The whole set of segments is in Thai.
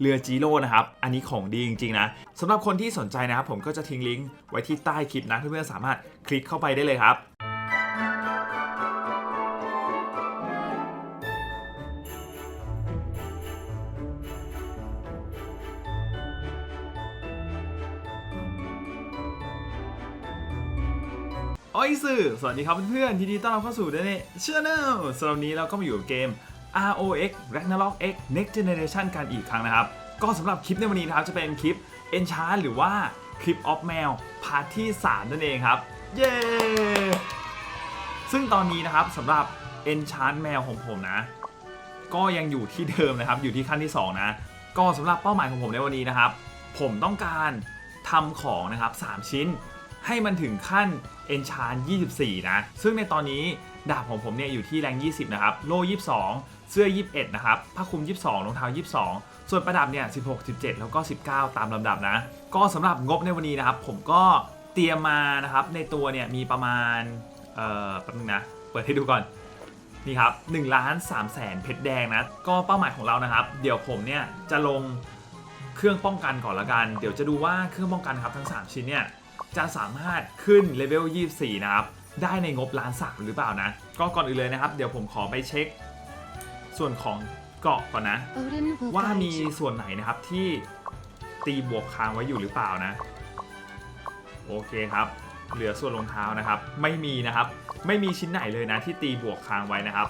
เรือจีโร่นะครับ อันนี้ของดีจริงๆนะสำหรับคนที่สนใจนะครับผมก็จะทิ้งลิงก์ไว้ที่ใต้คลิปนะเพื่อนๆสามารถคลิกเข้าไปได้เลยครับอ้อยสื่อสวัสดีครับเพื่อนๆยินดีต้อนรับเข้าสู่เดนเชื่อเนลสำหรับวันนี้เราก็มาอยู่กับเกม ROX Ragnarok X Next Generation กันอีกครั้งนะครับ ก็สำหรับคลิปในวันนี้นะครับ จะเป็นคลิป Enchant หรือว่าคลิป of Mail พาร์ทที่ 3 นั่นเองครับ เย้ ซึ่งตอนนี้นะครับสำหรับ Enchant แมวของผมนะ ก็ยังอยู่ที่เดิมนะครับ อยู่ที่ขั้นที่ 2 นะ ก็สำหรับเป้าหมายของผมในวันนี้นะครับ ผมต้องการทำของนะครับ 3 ชิ้นให้มันถึงขั้น Enchant 24 นะ ซึ่งในตอนนี้ดาบของผมเนี่ยอยู่ที่แรง 20 นะครับ โล่ 22 เสื้อ 21 นะครับ ผ้าคลุม 22 รองเท้า 22 ส่วนประดับเนี่ย 16 17 แล้วก็ 19 ตามลำดับนะ ก็สำหรับงบในวันนี้นะครับ ผมก็เตรียมมานะครับ ในตัวเนี่ยมีประมาณ เอ่อ แป๊บนึงนะ เปิดให้ดูก่อน นี่ครับ1ล้าน3แสนเพชรแดงนะ ก็เป้าหมายของเรานะครับ เดี๋ยวผมเนี่ยจะลงเครื่องป้องกันก่อนละกัน เดี๋ยวจะดูว่าเครื่องป้องกันครับทั้ง 3 ชิ้นเนี่ยจะสามารถขึ้นเลเวล 24 นะครับ ได้ในงบล้านสามหรือเปล่านะ ก็ก่อนอื่นเลยนะครับ เดี๋ยวผมขอไปเช็ค ส่วนของเกราะก่อนนะ Odin will ว่า guide มี you. ส่วนไหนนะครับที่ตีบวกค้างไว้อยู่หรือเปล่านะ โอเคครับ เหลือส่วนรองเท้านะครับ ไม่มีนะครับ ไม่มีชิ้นไหนเลยนะ ที่ตีบวกค้างไว้นะครับ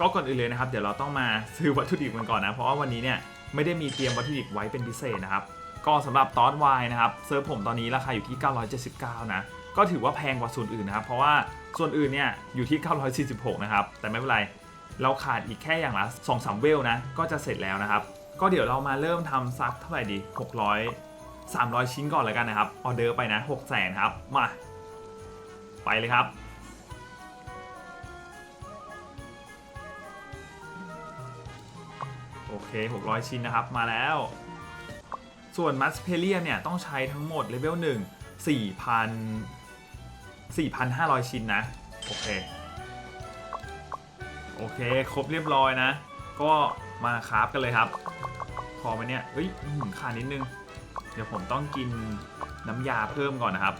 ก็ก่อนอื่นเลยนะครับ เดี๋ยวเราต้องมาซื้อวัตถุดิบกันก่อนนะ เพราะว่าวันนี้เนี่ยไม่ได้มีเตรียมวัตถุดิบไว้เป็นพิเศษนะครับ ก็สำหรับตอสไวนะครับเซิร์ฟผมตอนนี้ราคาอยู่ที่ 979 นะ ก็ถือว่าแพงกว่าส่วนอื่นนะครับ เพราะว่าส่วนอื่นเนี่ยอยู่ที่ 946 นะครับ แต่ไม่เป็นไร เราขาดอีกแค่อย่างละ2 3เวลนะ ก็จะเสร็จแล้วนะครับ ก็เดี๋ยวเรามาเริ่มทำซักเท่าไหร่ดี 600 300 ชิ้นก่อนแล้วกันนะครับ ออเดอร์ไปนะ 6 0 0 0 0ครับ มา ไปเลยครับโอเค 600 ชิ้นนะครับ มาแล้ว ส่วนมัสเพเลียเนี่ย ต้องใช้ทั้งหมดเลเวล1 4,000 4,500 ชิ้นนะ โอเค โอเค ครบเรียบร้อยนะ ก็มาคราฟกันเลยครับ พอไหมเนี่ยเฮ้ยหือขาดนิดนึง เดี๋ยวผมต้องกินน้ำยาเพิ่มก่อนนะครับ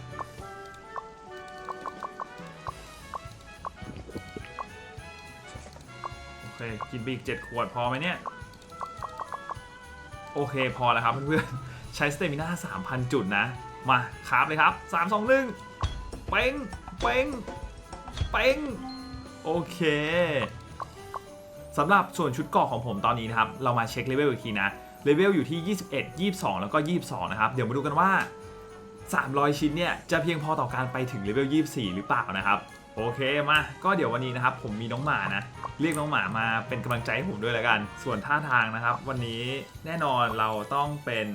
โอเค กินไปอีก 7 ขวดพอไหมเนี่ย โอเคพอแล้วครับเพื่อนๆ ใช้สเตมิน่า3,000 จุดนะ มาคราฟเลยครับ 3 2 1 เป้ง เป้ง เป้ง โอเค สำหรับส่วนชุดเกราะของผมตอนนี้นะครับ เรามาเช็คเลเวลอีกทีนะเลเวลอยู่ที่ 21 22 แล้วก็ 22 นะครับ เดี๋ยวมาดูกันว่า 300 ชิ้นเนี่ย จะเพียงพอต่อการไปถึงเลเวล 24 หรือเปล่านะครับ โอเคมา ก็เดี๋ยววันนี้นะครับ ผมมีน้องหมานะ เรียกน้องหมามาเป็นกำลังใจให้ผมด้วยแล้วกัน ส่วนท่าทางนะครับ วันนี้แน่นอนเราต้องเป็น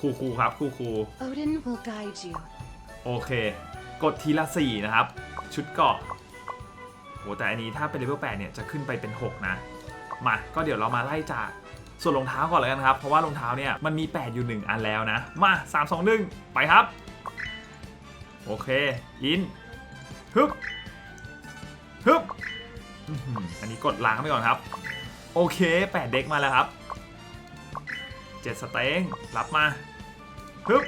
ครูครูๆครับครูครู Odin will guide you. โอเค กดทีละ 4 นะครับ ชุดเกราะ โหแต่อันนี้ถ้าเป็นเลเวล8เนี่ยจะขึ้นไปเป็น 6 นะ มาก็เดี๋ยวเรามาไล่จากส่วนรองเท้าก่อนเลยกันครับ เพราะว่ารองเท้าเนี่ยมันมี 8 อยู่ 1 อันแล้วนะ มา 3 2 1 ไปครับ โอเคอินฮึบฮึบอันนี้กดล้างไปก่อนครับ โอเค 8 เด็กมาแล้วครับ 7 สเต็งรับมาฮึบ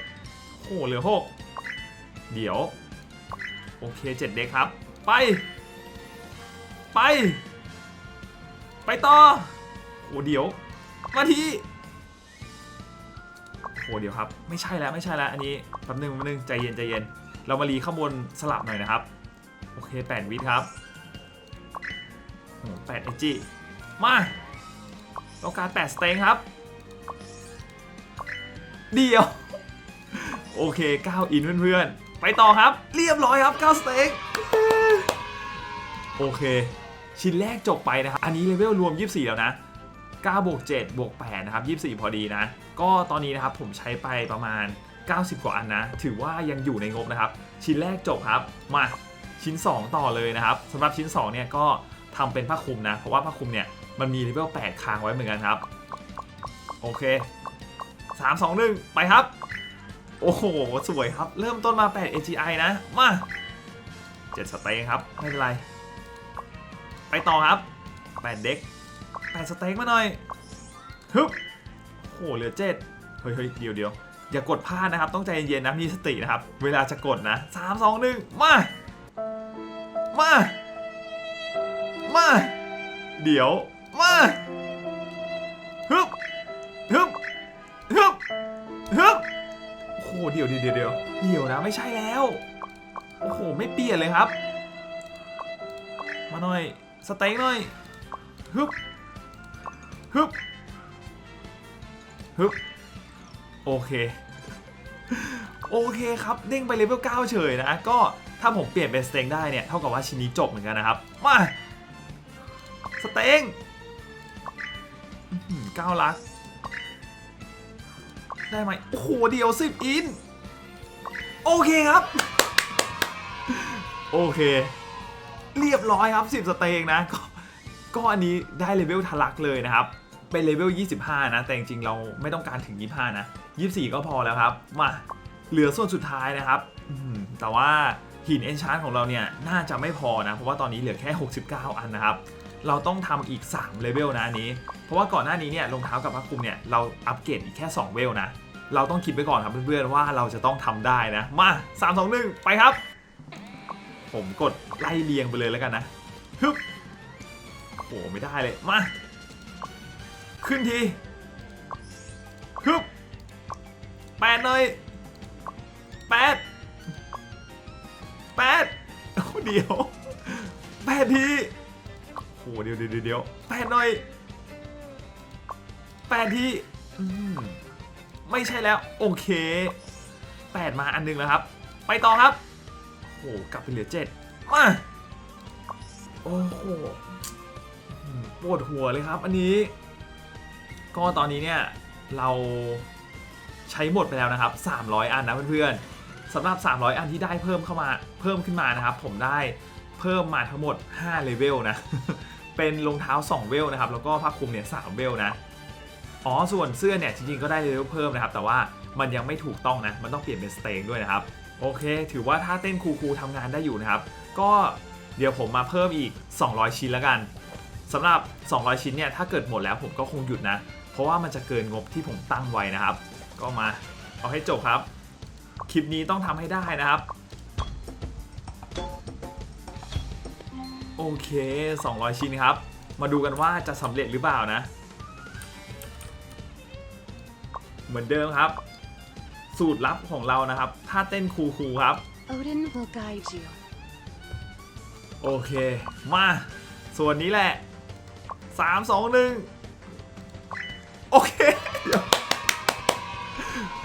โอ้เหลือ 6 เดี๋ยว โอเค 7 เด็กครับ ไป ไป ไปต่อโอ้เดี๋ยว มาทีโอ้เดี๋ยวครับ ไม่ใช่แล้วไม่ใช่แล้วอันนี้แป๊บนึงแป๊บนึงใจเย็นใจเย็น เรามารีข้างบนสลับหน่อยนะครับ โอเค8วิทครับโอ้แปดเอจีมาต้องการ8สเต็งครับ เดียว โอเค9อินเพื่อนๆ ไปต่อครับ เรียบร้อยครับ9สเต็กโอเค ชิ้นแรกจบไปนะครับ อันนี้เลเวลรวม 24 แล้วนะ9บวก7บวก8นะครับ24 พอดีนะ ก็ตอนนี้นะครับผมใช้ไปประมาณ 90 กว่าอันนะ ถือว่ายังอยู่ในงบนะครับ ชิ้นแรกจบครับ มาชิ้น 2 ต่อเลยนะครับสำหรับชิ้น 2 เนี่ยก็ทำเป็นผ้าคลุมนะ เพราะว่าผ้าคลุมเนี่ยมันมีเลเวล8ค้างไว้เหมือนกันครับ โอเค 3 2 1 ไปครับ โอ้โห สวยครับ เริ่มต้นมา 8 AGI นะ มา 7 สเต็กครับ ไม่เป็นไร ไปต่อครับ8เด็ก8สเต็กมาหน่อยฮึบโอ้โหเหลือเฮ้ยเฮ้ยเดี๋ยวเดี๋ยวอย่ากดพลาดนะครับ ต้องใจเย็นๆนะมีสตินะครับ เวลาจะกดนะ3 2 1มา มา มา เดี๋ยว มาฮึบฮึบฮึบฮึบโอ้โหเดี๋ยวเดี๋ยวเดี๋ยวเดี๋ยวนะไม่ใช่แล้ว โอ้โห ไม่เปลี่ยนเลยครับ มาหน่อย สเต็กหน่อยฮึบฮึบฮึบโอเค โอเคครับ เด้งไปเลเวล9เฉยนะ ก็ถ้าผมเปลี่ยนเป็นสเต็งได้เนี่ย เท่ากับว่าชิ้นนี้จบเหมือนกันนะครับ มาสเต็งอื้อหือก้าลัก ได้ไหมโอ้โห เดียวสิบอิน โอเคครับ โอเค เรียบร้อยครับ 10 สเตงนะก็ก็อันนี้ได้เลเวลทะลักเลยนะครับ เป็นเลเวล 25 นะ แต่จริงๆเราไม่ต้องการถึง 25 นะ 24 ก็พอแล้วครับ มาเหลือส่วนสุดท้ายนะครับแต่ว่าหินเอนชานของเราเนี่ยน่าจะไม่พอนะ เพราะว่าตอนนี้เหลือแค่ 69 อันนะครับ เราต้องทำอีก 3 เลเวลนะอันนี้ เพราะว่าก่อนหน้านี้เนี่ยรองเท้ากับผ้าคลุมเนี่ยเราอัปเกรดอีกแค่ 2 เวลนะ เราต้องคิดไว้ก่อนครับเพื่อนๆว่าเราจะต้องทำได้นะ มา 3 2 1 ไปครับ ผมกดไล่เรียงไปเลยแล้วกันนะฮึบโหไม่ได้เลย มา ขึ้นทีฮึบแปดเลยแปดแปดเดียวแปดทีโหเดี๋ยวเดี๋ยวเดี๋ยวแปดหน่อยแปดทีไม่ใช่แล้ว โอเคแปดมาอันหนึงแล้วครับ ไปต่อครับ หกลับไปเหลือเจ็ดมาโอ้โหอืมปวดหัวเลยครับ อันนี้ ก็ตอนนี้เนี่ย เราใช้หมดไปแล้วนะครับ 300 อันนะเพื่อนๆสำหรับ 300 อันที่ได้เพิ่มเข้ามาเพิ่มขึ้นมานะครับ ผมได้เพิ่มมาทั้งหมด5เลเวลนะเป็นรองเท้า 2 เวลนะครับ แล้วก็ผ้าคลุมเนี่ย3เวลนะอ๋อส่วนเสื้อเนี่ยจริงๆก็ได้เลเวลเพิ่มนะครับ แต่ว่ามันยังไม่ถูกต้องนะ มันต้องเปลี่ยนเป็นสเตงด้วยนะครับ โอเค ถือว่าถ้าเต้นคูลๆทำงานได้อยู่นะครับ ก็เดี๋ยวผมมาเพิ่มอีก 200 ชิ้นแล้วกันสำหรับ 200 ชิ้นเนี่ยถ้าเกิดหมดแล้วผมก็คงหยุดนะ เพราะว่ามันจะเกินงบที่ผมตั้งไว้นะครับ ก็มาเอาให้จบครับ คลิปนี้ต้องทำให้ได้นะครับ โอเค 200 ชิ้นครับ มาดูกันว่าจะสำเร็จหรือเปล่านะ เหมือนเดิมครับ สูตรลับของเรานะครับถ้าเต้นคูลๆครับ Odin will guide you. โอเค มา ส่วนนี้แหละ 3 2 1 โอเคเดี๋ยว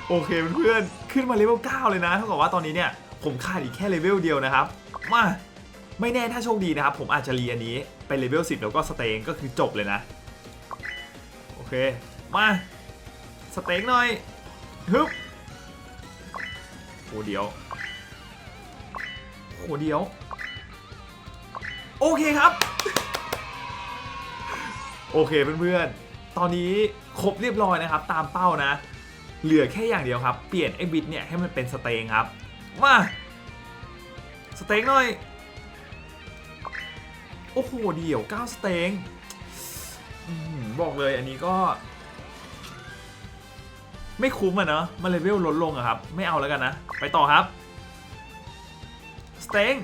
โอเคเพื่อนๆขึ้นมาเลเวล9เลยนะเท่ากับว่าตอนนี้เนี่ย ผมขาดอีกแค่เลเวลเดียวนะครับ มา ไม่แน่ถ้าโชคดีนะครับ ผมอาจจะเรียนนี้ไปเลเวล10 แล้วก็สเตงก็คือจบเลยนะ โอเค มา สเต็งหน่อยฮึบ โอ้เดียวโอ้เดียว โอเคครับ โอเคเพื่อนๆ ตอนนี้ครบเรียบร้อยนะครับ ตามเป้านะ เหลือแค่อย่างเดียวครับ เปลี่ยนไอ้บิทเนี่ยให้มันเป็นสเต็งครับ มาสเต็งหน่อย โอ้โหเดี่ยว9สเต็งบอกเลยอันนี้ก็ ไม่คุ้มอะเนาะมันเลเวลลดลงอะครับ ไม่เอาแล้วกันนะ ไปต่อครับสเต็ง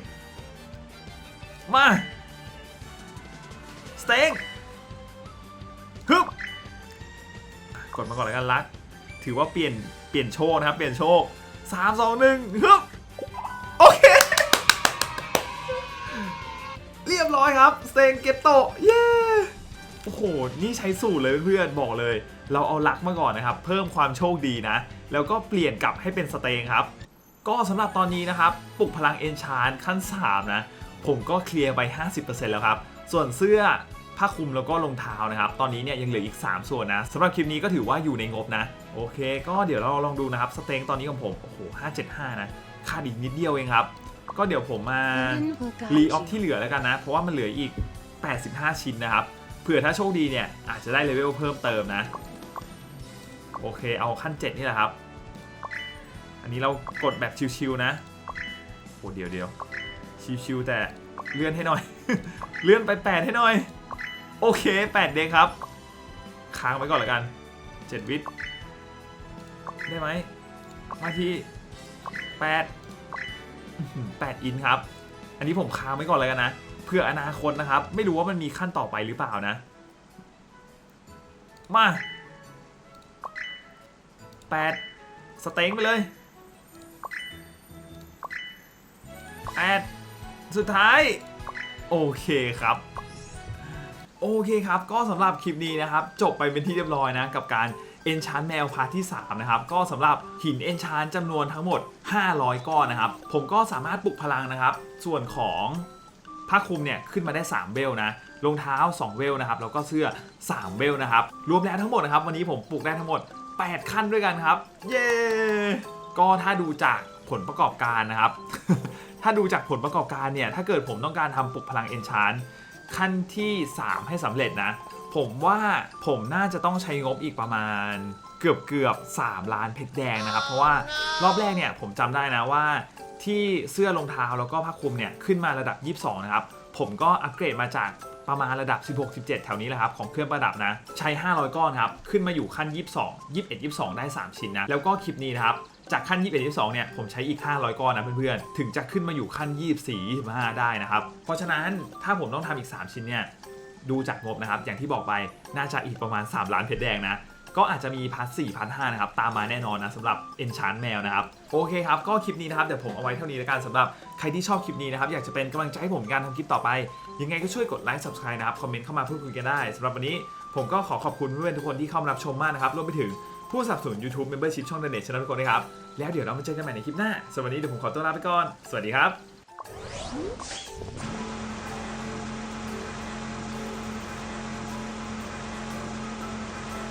มาสเต็งฮึบกดมาก่อนแล้วกันรัก ถือว่าเปลี่ยนเปลี่ยนโชคนะครับ เปลี่ยนโชคสามสองหนึ่งฮึบโอเค เรียบร้อยครับสเต็งเกตโตเย้โอ้โห นี่ใช้สูตรเลยเพื่อนบอกเลย เราเอาลักมาก่อนนะครับ เพิ่มความโชคดีนะ แล้วก็เปลี่ยนกลับให้เป็นสเตงครับ ก็สำหรับตอนนี้นะครับปลุกพลังเอนชานขั้น 3 นะ ผมก็เคลียร์ไป 50%แล้วครับ ส่วนเสื้อผ้าคลุมแล้วก็รองเท้านะครับ ตอนนี้เนี่ยยังเหลืออีก 3 ส่วนนะสำหรับคลิปนี้ก็ถือว่าอยู่ในงบนะ โอเค ก็เดี๋ยวเราลองดูนะครับ สเต็งตอนนี้ของผม โอ้โห 575 นะ ขาดอีกนิดเดียวเองครับ ก็เดี๋ยวผมมารีออฟที่เหลือแล้วกันนะ เพราะว่ามันเหลืออีก 85 ชิ้นนะครับ เผื่อถ้าโชคดีเนี่ยอาจจะได้เลเวลเพิ่มเติมนะ โอเคเอาขั้น 7 นี่แหละครับ อันนี้เรากดแบบชิวๆนะโอ้เดี๋ยวเดี๋ยวชิวๆแต่เลื่อนให้หน่อย เลื่อนไป 8 ให้หน่อย โอเค 8 เด้งครับ ค้างไว้ก่อนล้วกัน 7 วิทได้ไหมมาที่ 8 8 อินครับ อันนี้ผมค้างไว้ก่อนเลยกันนะ เพื่ออนาคตนะครับ ไม่รู้ว่ามันมีขั้นต่อไปหรือเปล่านะ มา 8 สเต็งไปเลย 8 สุดท้าย โอเคครับ โอเคครับ ก็สำหรับคลิปนี้นะครับ จบไปเป็นที่เรียบร้อยนะ กับการ Enchant แมวพาร์ทที่ 3 นะครับ ก็สำหรับหิน Enchant จำนวนทั้งหมด 500 ก้อนนะครับ ผมก็สามารถปลุกพลังนะครับ ส่วนของผ้าคลุมเนี่ยขึ้นมาได้ 3เวลนะรองเท้า 2 เวลนะครับแล้วก็เสื้อ 3 เวลนะครับ รวมแล้วทั้งหมดนะครับ วันนี้ผมปลุกได้ทั้งหมด 8 ขั้นด้วยกันครับ เย้ ก็ถ้าดูจากผลประกอบการนะครับ ถ้าดูจากผลประกอบการเนี่ย ถ้าเกิดผมต้องการทำปลุกพลัง Enchant ขั้นที่ 3 ให้สำเร็จนะ ผมว่าผมน่าจะต้องใช้งบอีกประมาณเกือบเกือบ3ล้านเพชรแดงนะครับ เพราะว่ารอบแรกเนี่ยผมจำได้นะว่า ที่เสื้อรองเท้าแล้วก็ผ้าคลุมเนี่ยขึ้นมาระดับ 22 นะครับ ผมก็อัปเกรดมาจาก ประมาณระดับ 16 17 แถวนี้แหละครับของเครื่องประดับนะ ใช้ 500 ก้อนครับ ขึ้นมาอยู่ขั้น 22 21 22 ได้ 3 ชิ้นนะ แล้วก็คลิปนี้นะครับจากขั้น 21 22 เนี่ย ผมใช้อีก 500 ก้อนนะเพื่อนๆ ถึงจะขึ้นมาอยู่ขั้น 24 25 ได้นะครับ เพราะฉะนั้นถ้าผมต้องทำอีก 3 ชิ้นเนี่ย ดูจากงบนะครับ อย่างที่บอกไป น่าจะอีกประมาณ 3 ล้านเพชรแดงนะ ก็อาจจะมีพาร์ท4พาร์ท5นะครับ ตามมาแน่นอนนะสำหรับ Enchant แมวนะครับ โอเคครับ ก็คลิปนี้นะครับ เดี๋ยวผมเอาไว้เท่านี้แล้วกันสำหรับใครที่ชอบคลิปนี้นะครับ อยากจะเป็นกำลังใจให้ผมในการทำคลิปต่อไป ยังไงก็ช่วยกดไลค์ subscribe นะครับ คอมเมนต์เข้ามาพูดคุยกันได้สำหรับวันนี้ผมก็ขอขอบคุณเพื่อนๆทุกคนที่เข้ามารับชมมากนะครับรวมไปถึงผู้สนับสนุน YouTube Membership ช่อง The Net Channel ทุกคนนะครับแล้วเดี๋ยวเรามาเจอกันใหม่ในคลิปหน้าสำหรับวันนี้เดี๋ยวผมขอตัวลาไปก่อนสวัสดีครับ